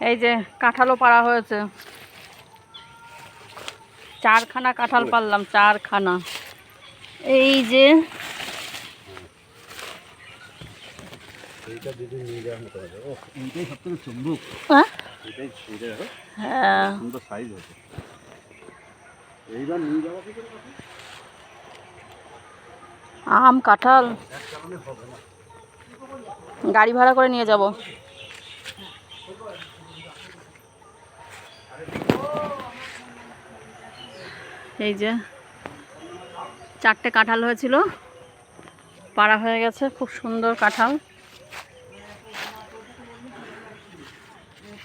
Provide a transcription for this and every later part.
এই যে কাঁঠালও পাড়া হয়েছে। চারখানা কাঁঠাল পারলাম চারখানা। এই যে হ্যাঁ? হ্যাঁ? আম কাঁঠাল। গাড়ি ভাড়া করে নিয়ে যাব। এই যে চারটে কাঁঠাল হয়েছিল, পাড়া হয়ে গেছে, খুব সুন্দর কাঁঠাল।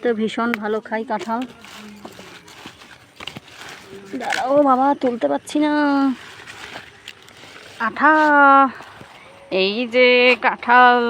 তো ভীষণ ভালো খাই কাঁঠাল। দাঁড়াও বাবা, তুলতে পারছি না। আঠা, এই যে কাঁঠাল।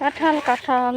কাঁঠাল কাঁঠাল।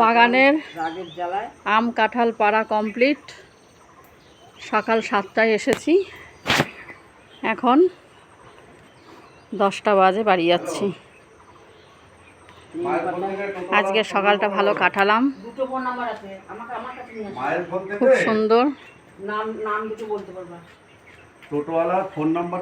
বাগানের আম কাঁঠাল পাড়া কমপ্লিট। সকাল সাতটায় এসেছি। এখন দশটা বাজে বাড়ি যাচ্ছি। আজকে সকালটা ভালো কাটালাম। দুটো ফোন নাম্বার আছে। আমাকে আমার কাছে নিয়ে আসো। মায়ের ফোন খুব সুন্দর। নাম নাম বলতে পারবা। টোটোওয়ালার ফোন নাম্বার